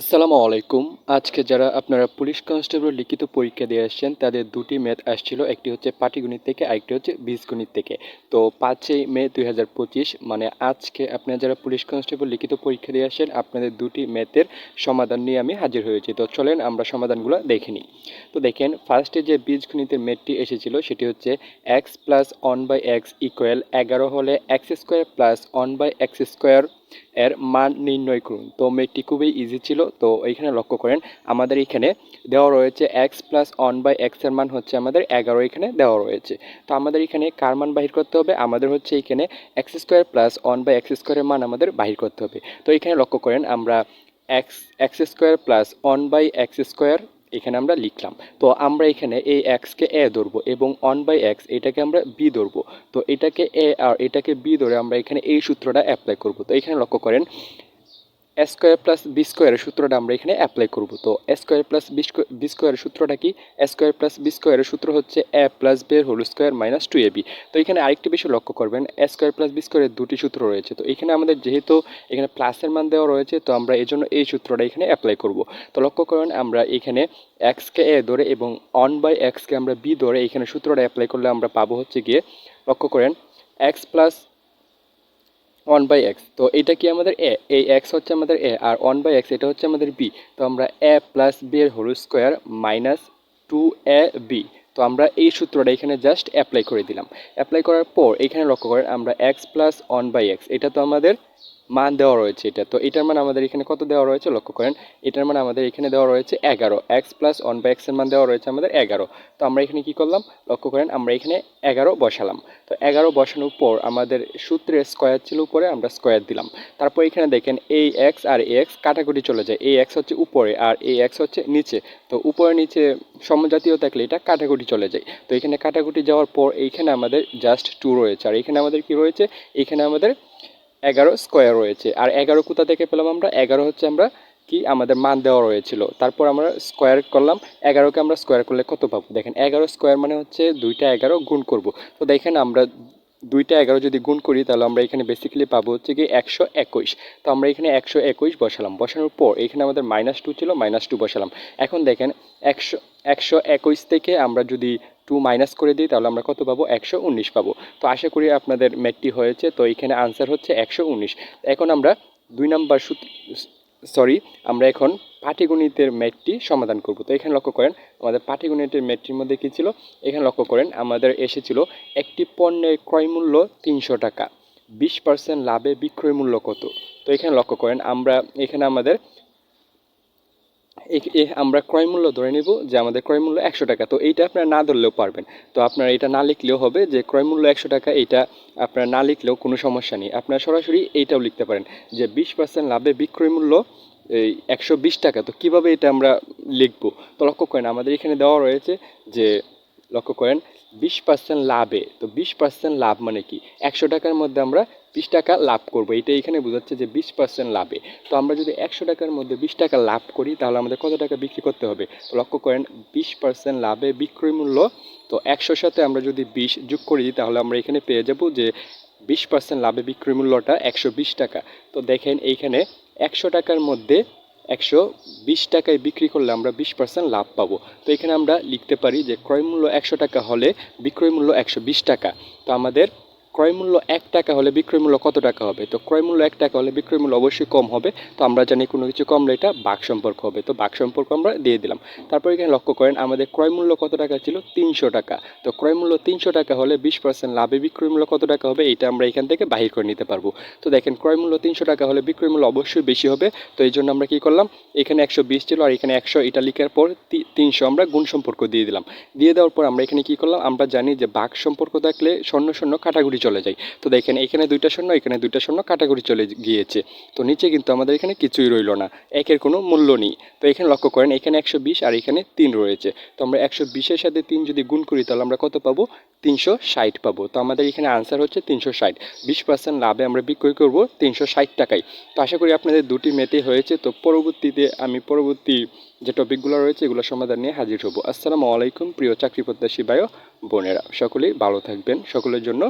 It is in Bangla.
আসসালামু আলাইকুম। আজকে যারা আপনারা পুলিশ কনস্টেবল লিখিত পরীক্ষা দিয়ে আসছেন, তাদের দুটি ম্যাথ আসছিল। একটি হচ্ছে পাটিগণিত থেকে, আরেকটি হচ্ছে বীজগণিত থেকে। তো পাঁচই মে দুই হাজার পঁচিশ মানে আজকে আপনারা যারা পুলিশ কনস্টেবল লিখিত পরীক্ষা দিয়ে আসছেন, আপনাদের দুটি ম্যাথের সমাধান নিয়ে আমি হাজির হয়েছি। তো চলেন আমরা সমাধানগুলো দেখে নিই। তো দেখেন ফার্স্টে যে বীজগণিতের ম্যাথটি এসেছিল, সেটি হচ্ছে X plus one by X equal এগারো হলে X square plus one by X square এর মান নির্ণয় করুন। তো মেটটি খুবই ইজি ছিল, তো এইখানে লক্ষ্য করেন, আমাদের এখানে দেওয়া রয়েছে এক্স প্লাস ওয়ান বাই এক্সের মান হচ্ছে আমাদের এগারো এখানে দেওয়া রয়েছে। তো আমাদের এখানে কার মান বাহির করতে হবে? আমাদের হচ্ছে এখানে X square plus one by X স্কোয়ারের মান আমাদের বাহির করতে হবে। তো এখানে লক্ষ্য করেন, আমরা X X square plus one by X square এখানে আমরা লিখলাম। তো আমরা এখানে এই এক্সকে এ ধরবো এবং ওয়ান বাই এক্স এটাকে আমরা বি ধরবো। তো এটাকে এ আর এটাকে বি ধরে আমরা এখানে এই সূত্রটা অ্যাপ্লাই করব। তো এখানে লক্ষ্য করেন স্কোয়ার প্লাস বি স্কোয়ারের সূত্রটা আমরা এখানে অ্যাপ্লাই করব। তো স্কোয়ার প্লাস বি স্কোয়ারের সূত্রটা কি? স্কোয়ার প্লাস বি স্কোয়ারের সূত্র হচ্ছে এ প্লাস বি এর whole square minus two A B তো এখানে আরেকটি বিষয় লক্ষ্য করবেন, স্কোয়ার প্লাস বি স্কোয়ারের দুটি সূত্র রয়েছে। তো এখানে আমাদের যেহেতু এখানে প্লাসের মান দেওয়া রয়েছে, তো আমরা এই জন্য এই সূত্রটা এখানে অ্যাপ্লাই করব। তো লক্ষ্য করেন, আমরা এখানে এক্সকে এ ধরে এবং অন বাই এক্সকে আমরা বি ধরে এখানে সূত্রটা অ্যাপ্লাই করলে আমরা পাবো হচ্ছে গিয়ে, লক্ষ্য করেন X plus one by X তো এটা কি আমাদের এ এই এক্স হচ্ছে আমাদের এ আর ওয়ান বাই এক্স এটা হচ্ছে আমাদের বি তো আমরা এ প্লাস বি এর whole square minus two A B তো আমরা এই সূত্রটা এখানে জাস্ট অ্যাপ্লাই করে দিলাম। অ্যাপ্লাই করার পর এখানে লক্ষ্য করেন আমরা X plus one by X এটা তো আমাদের মান দেওয়া রয়েছে এটা। তো এটার মান আমাদের এখানে কত দেওয়া রয়েছে? লক্ষ্য করেন, এটার মান আমাদের এখানে দেওয়া রয়েছে এগারো। এক্স প্লাস ওয়ান বাই এক্সের মান দেওয়া রয়েছে আমাদের এগারো। তো আমরা এখানে কি করলাম? লক্ষ্য করেন, আমরা এখানে এগারো বসালাম। তো এগারো বসানোর পর আমাদের সূত্রের স্কোয়ার ছিল উপরে, আমরা স্কোয়ার দিলাম। তারপর এখানে দেখেন এই এক্স আর এ এক্স কাটাকুটি চলে যায়। এই এক্স হচ্ছে উপরে আর এই এক্স হচ্ছে নিচে। তো উপরে নিচে সমজাতীয় থাকলে এটা কাটাকুটি চলে যায়। তো এখানে কাটাকুটি যাওয়ার পর এইখানে আমাদের জাস্ট টু রয়েছে। আর এখানে আমাদের কি রয়েছে? এখানে আমাদের এগারো স্কোয়ার রয়েছে। আর এগারো কোথা থেকে পেলাম আমরা? এগারো হচ্ছে আমরা কি? আমাদের মান দেওয়া রয়েছিল। তারপর আমরা স্কোয়ার করলাম। এগারোকে আমরা স্কোয়ার করলে কত পাবো? দেখেন, এগারো স্কোয়ার মানে হচ্ছে দুইটা এগারো গুণ করব। তো দেখেন, আমরা দুইটা এগারো যদি গুণ করি, তাহলে আমরা এখানে বেসিক্যালি পাবো হচ্ছে কি একশো একুশ। তো আমরা এখানে একশো একুশ বসালাম। বসানোর পর এখানে আমাদের মাইনাস টু ছিল মাইনাস টু বসালাম। এখন দেখেন, একশো একশো একুশ থেকে আমরা যদি টু মাইনাস করে দিই, তাহলে আমরা কত পাবো? একশো উনিশ পাবো। তো আশা করি আপনাদের ম্যাটটি হয়েছে। তো এখানে আনসার হচ্ছে একশো উনিশ। এখন আমরা দুই নাম্বার সরি আমরা এখন পাটিগণিতের ম্যাটটি সমাধান করব। তো এখানে লক্ষ্য করেন, আমাদের পাটিগণিতের ম্যাটটির মধ্যে কী ছিল? এখানে লক্ষ্য করেন, আমাদের এসেছিল একটি পণ্যের ক্রয় মূল্য তিনশো টাকা। বিশ পার্সেন্ট লাভে বিক্রয় মূল্য কত? তো এখানে লক্ষ্য করেন, আমরা, এখানে আমাদের আমরা ক্রয় মূল্য ধরে নেব যে আমাদের ক্রয় মূল্য একশো টাকা। তো এইটা আপনারা না ধরলেও পারবেন। তো আপনারা এটা না লিখলেও হবে যে ক্রয় মূল্য একশো টাকা এটা আপনারা না লিখলেও কোনো সমস্যা নেই। আপনারা সরাসরি এইটাও লিখতে পারেন যে বিশ পার্সেন্ট লাভে বিক্রয় মূল্য, এই একশো বিশ টাকা। তো কীভাবে এটা আমরা লিখব? তো লক্ষ্য করেন, আমাদের এখানে দেওয়া রয়েছে যে, লক্ষ্য করেন বিশ পার্সেন্ট লাভে। তো বিশ পার্সেন্ট লাভ মানে কি? একশো টাকার মধ্যে আমরা বিশ টাকা লাভ করব। এটা এখানে বোঝাচ্ছে যে বিশ পার্সেন্ট লাভে। তো আমরা যদি একশো টাকার মধ্যে বিশ টাকা লাভ করি, তাহলে আমাদের কত টাকা বিক্রি করতে হবে? লক্ষ্য করেন, বিশ পার্সেন্ট লাভে বিক্রয় মূল্য, তো একশোর সাথে আমরা যদি বিশ যোগ করি তাহলে আমরা এখানে পেয়ে যাব যে বিশ পার্সেন্ট লাভে বিক্রয় মূল্যটা একশো বিশ টাকা। তো দেখেন, এইখানে একশো টাকার মধ্যে একশো বিশ টাকায় বিক্রি করলে আমরা বিশ পার্সেন্ট লাভ পাবো। তো এখানে আমরা লিখতে পারি যে ক্রয় মূল্য একশো টাকা হলে বিক্রয় মূল্য একশো বিশ টাকা। তো আমাদের ক্রয় মূল্য এক টাকা হলে বিক্রয় মূল্য কত টাকা হবে? তো ক্রয় মূল্য এক টাকা হলে বিক্রয় মূল্য অবশ্যই কম হবে। তো আমরা জানি কোনো কিছু কমলে এটা বাক সম্পর্ক হবে। তো বাক সম্পর্ক আমরা দিয়ে দিলাম। তারপর এখানে লক্ষ্য করেন, আমাদের ক্রয় মূল্য কত টাকা ছিল? তিনশো টাকা। তো ক্রয় মূল্য তিনশো টাকা হলে বিশ পার্সেন্ট লাভে বিক্রয় মূল্য কত টাকা হবে? এটা আমরা এখান থেকে বাহির করে নিতে পারব। তো দেখেন, ক্রয় মূল্য তিনশো টাকা হলে বিক্রয় মূল্য অবশ্যই বেশি হবে। তো এই জন্য আমরা কী করলাম? এখানে একশো বিশ ছিল আর এখানে একশো এটা লিখার পর তিনশো আমরা গুণ সম্পর্ক দিয়ে দিলাম। দিয়ে দেওয়ার পর আমরা এখানে কী করলাম? আমরা জানি যে বাক সম্পর্ক থাকলে শূন্য শূন্য কাটাগুড়ি চলে যায়। তো দেখেন এখানে দুইটা শূন্য এখানে দুইটা শূন্য কাটাকুটি চলে গিয়েছে। তো নিচে কিন্তু আমাদের এখানে কিছুই রইল না। একের কোনো মূল্য নেই। তো এখানে লক্ষ্য করেন, এখানে একশো বিশ আর এখানে তিন রয়েছে। তো আমরা একশো বিশের সাথে তিন যদি গুণ করি, তাহলে আমরা কত পাবো? তিনশো ষাট পাবো। তো আমাদের এখানে আনসার হচ্ছে তিনশো ষাট। বিশ পার্সেন্ট লাভে আমরা বিক্রয় করব তিনশো ষাট টাকায়। তো আশা করি আপনাদের দুটি মেতে হয়েছে। তো পরবর্তীতে আমি পরবর্তী যে টপিকগুলো রয়েছে, এগুলো সমাধান নিয়ে হাজির হব। আসসালামু আলাইকুম, প্রিয় চাকরি প্রত্যাশী বায়ো বোনেরা। সকলেই ভালো থাকবেন। সকলের জন্য